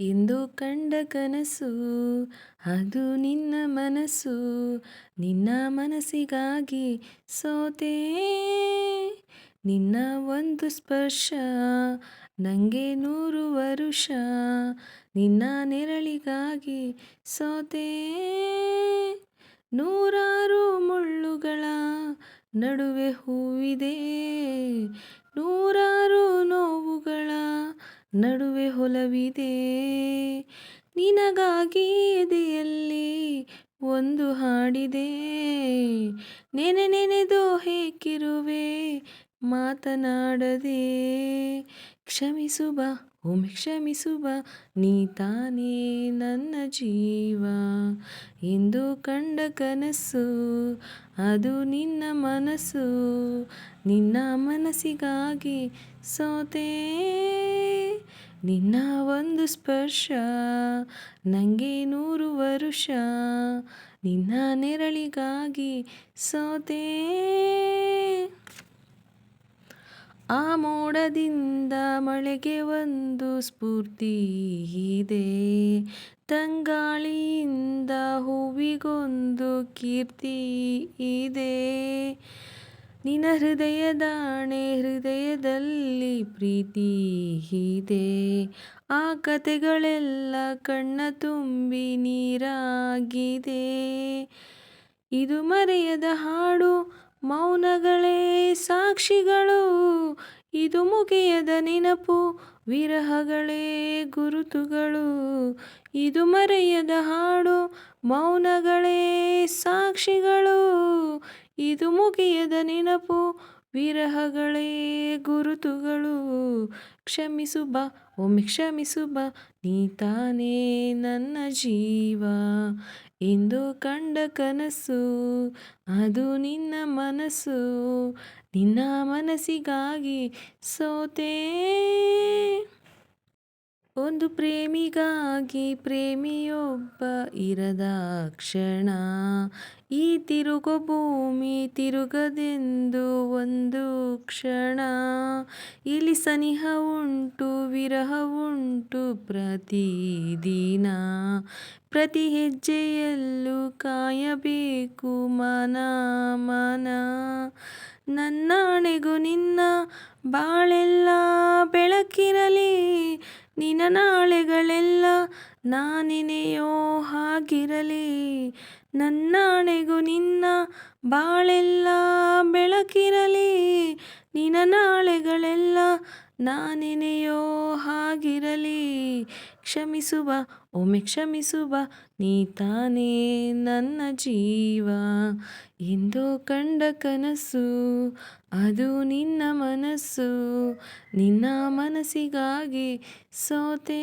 ಇಂದು ಕಂಡ ಕನಸು, ಅದು ನಿನ್ನ ಮನಸ್ಸು, ನಿನ್ನ ಮನಸ್ಸಿಗಾಗಿ ಸೋತೆ. ನಿನ್ನ ಒಂದು ಸ್ಪರ್ಶ ನನಗೆ ನೂರು ವರುಷ, ನಿನ್ನ ನೆರಳಿಗಾಗಿ ಸೋತೆ. ನೂರಾರು ಮುಳ್ಳುಗಳ ನಡುವೆ ಹೂವಿದೆ, ನೂರಾರು ನೋವುಗಳ ನಡುವೆ ಹೊಲವಿದೆ. ನಿನಗಾಗಿ ಎದೆಯಲ್ಲಿ ಒಂದು ಹಾಡಿದೆ. ನೆನೆ ನೆನೆದೋ ಹೇಗಿರುವೆ ಮಾತನಾಡದೆ. ಕ್ಷಮಿಸು ಬಾ ಒಮ್ಮೆ ಕ್ಷಮಿಸು ನೀ ತಾನೇ ನನ್ನ ಜೀವ. ಎಂದು ಕಂಡ ಕನಸು, ಅದು ನಿನ್ನ ಮನಸ್ಸು ನಿನ್ನ ಮನಸ್ಸಿಗಾಗಿ ಸೋತೆ. ನಿನ್ನ ಒಂದು ಸ್ಪರ್ಶ ನನಗೆ ನೂರು ವರುಷ. ನಿನ್ನ ನೆರಳಿಗಾಗಿ ಸೋತೆ. ಆ ಮೋಡದಿಂದ ಮಳೆಗೆ ಒಂದು ಸ್ಫೂರ್ತಿ ಇದೆ. ತಂಗಾಳಿಯಿಂದ ಹೂವಿಗೊಂದು ಕೀರ್ತಿ ಇದೆ. ನಿನ್ನ ಹೃದಯದಾಣೆ ಹೃದಯದಲ್ಲಿ ಪ್ರೀತಿ ಇದೆ. ಆ ಕತೆಗಳೆಲ್ಲ ಕಣ್ಣ ತುಂಬಿ ನೀರಾಗಿದೆ. ಇದು ಮರೆಯದ ಹಾಡು ಮೌನಗಳೇ ಸಾಕ್ಷಿಗಳು. ಇದು ಮುಗಿಯದ ನೆನಪು, ವಿರಹಗಳೇ ಗುರುತುಗಳು. ಇದು ಮರೆಯದ ಹಾಡು, ಮೌನಗಳೇ ಸಾಕ್ಷಿಗಳು. ಇದು ಮುಗಿಯದ ನೆನಪು, ವಿರಹಗಳೇ ಗುರುತುಗಳು. ಕ್ಷಮಿಸು ಬಾ ಒಮ್ಮೆ ಕ್ಷಮಿಸು ಬಾ ನೀ ನನ್ನ ಜೀವ. ಎಂದು ಕಂಡ ಕನಸು, ಅದು ನಿನ್ನ ಮನಸ್ಸು, ನಿನ್ನ ಮನಸ್ಸಿಗಾಗಿ ಸೋತೆ. ಒಂದು ಪ್ರೇಮಿಗಾಗಿ ಪ್ರೇಮಿಯೊಬ್ಬ ಇರದ ಕ್ಷಣ, ಈ ತಿರುಗೋ ಭೂಮಿ ತಿರುಗದೆಂದು ಒಂದು ಕ್ಷಣ. ಇಲ್ಲಿ ಸನಿಹ ಉಂಟು, ವಿರಹ ಉಂಟು ಪ್ರತಿದಿನ. ಪ್ರತಿ ಹೆಜ್ಜೆಯಲ್ಲೂ ಕಾಯಬೇಕು ಮನ ಮನ. ನನ್ನಾಣೆಗೂ ನಿನ್ನ ಬಾಳೆಲ್ಲ ಬೆಳಕಿರಲಿ. ನಿನ್ನ ನಾಳೆಗಳೆಲ್ಲ ನಾನೆನೆಯೋ ಹಾಗಿರಲಿ, ನನ್ನಾಣೆಗೂ ನಿನ್ನ ಬಾಳೆಲ್ಲ ಬೆಳಕಿರಲಿ, ನಿನ್ನ ನಾಳೆಗಳೆಲ್ಲ ನಾನೆನೆಯೋ ಹಾಗಿರಲಿ. ಕ್ಷಮಿಸುವ, ಒಮ್ಮೆ ಕ್ಷಮಿಸುವ, ನೀ ತಾನೇ ನನ್ನ ಜೀವ. ಎಂದೋ ಕಂಡ ಕನಸು, ಅದು ನಿನ್ನ ಮನಸ್ಸು. ನಿನ್ನ ಮನಸ್ಸಿಗಾಗಿ ಸೋತೆ